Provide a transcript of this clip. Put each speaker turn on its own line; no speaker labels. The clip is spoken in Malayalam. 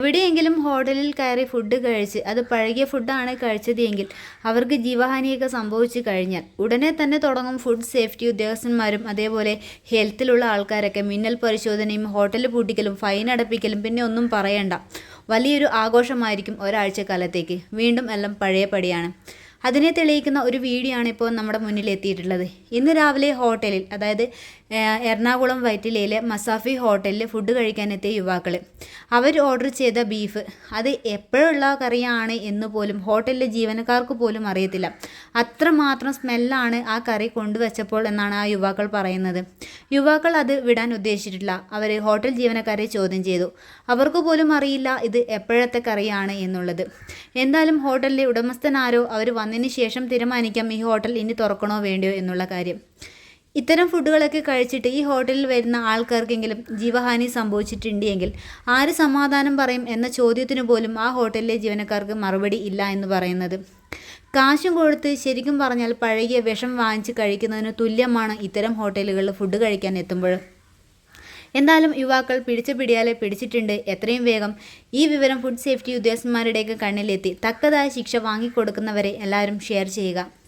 എവിടെയെങ്കിലും ഹോട്ടലിൽ കയറി ഫുഡ് കഴിച്ച് അത് പഴകിയ ഫുഡാണ് കഴിച്ചത് എങ്കിൽ അവർക്ക് ജീവഹാനിയൊക്കെ സംഭവിച്ചു കഴിഞ്ഞാൽ ഉടനെ തന്നെ തുടങ്ങും ഫുഡ് സേഫ്റ്റി ഉദ്യോഗസ്ഥന്മാരും അതേപോലെ ഹെൽത്തിലുള്ള ആൾക്കാരൊക്കെ മിന്നൽ പരിശോധനയും ഹോട്ടൽ പൂട്ടിക്കലും ഫൈൻ അടപ്പിക്കലും പിന്നെ ഒന്നും പറയണ്ട. വലിയൊരു ആഘോഷമായിരിക്കും ഒരാഴ്ച കാലത്തേക്ക് വീണ്ടും എല്ലാം പഴയ പടിയാണ് അതിനെ തെളിയിക്കുന്ന ഒരു വീഡിയോ ആണ് ഇപ്പോൾ നമ്മുടെ മുന്നിൽ എത്തിയിട്ടുള്ളത്. ഇന്ന് രാവിലെ ഹോട്ടലിൽ അതായത് എറണാകുളം വൈറ്റിലയിലെ മസാഫി ഹോട്ടലിൽ ഫുഡ് കഴിക്കാനെത്തിയ യുവാക്കൾ അവർ ഓർഡർ ചെയ്ത ബീഫ് അത് എപ്പോഴുള്ള കറിയാണ് എന്ന് പോലും ഹോട്ടലിലെ ജീവനക്കാർക്ക് പോലും അറിയത്തില്ല. അത്രമാത്രം സ്മെല്ലാണ് ആ കറി കൊണ്ടുവച്ചപ്പോൾ എന്നാണ് ആ യുവാക്കൾ പറയുന്നത്. യുവാക്കൾ അത് വിടാൻ ഉദ്ദേശിച്ചിട്ടില്ല. അവർ ഹോട്ടൽ ജീവനക്കാരെ ചോദ്യം ചെയ്തു. അവർക്ക് പോലും അറിയില്ല ഇത് എപ്പോഴത്തെ കറിയാണ് എന്നുള്ളത്. എന്തായാലും ഹോട്ടലിലെ ഉടമസ്ഥനാരോ അവർ വന്നതിന് ശേഷം തീരുമാനിക്കാം ഈ ഹോട്ടൽ ഇനി തുറക്കണോ വേണ്ടയോ എന്നുള്ള കാര്യം. ഇത്തരം ഫുഡുകളൊക്കെ കഴിച്ചിട്ട് ഈ ഹോട്ടലിൽ വരുന്ന ആൾക്കാർക്കെങ്കിലും ജീവഹാനി സംഭവിച്ചിട്ടുണ്ടെങ്കിൽ ആര് സമാധാനം പറയും എന്ന ചോദ്യത്തിന് പോലും ആ ഹോട്ടലിലെ ജീവനക്കാർക്ക് മറുപടി ഇല്ല എന്ന് പറയുന്നത്. കാശും കൊടുത്ത് ശരിക്കും പറഞ്ഞാൽ പഴകിയ വിഷം വാങ്ങിച്ച് കഴിക്കുന്നതിന് തുല്യമാണ് ഇത്തരം ഹോട്ടലുകളിൽ ഫുഡ് കഴിക്കാൻ എത്തുമ്പോൾ എന്തായാലും യുവാക്കൾ പിടിച്ച പിടിയാലെ പിടിച്ചിട്ടുണ്ട്. എത്രയും വേഗം. ഈ വിവരം ഫുഡ് സേഫ്റ്റി ഉദ്യോഗസ്ഥന്മാരുടെയൊക്കെ കണ്ണിലെത്തി. തക്കതായ ശിക്ഷ വാങ്ങിക്കൊടുക്കുന്നവരെ എല്ലാവരും ഷെയർ ചെയ്യുക.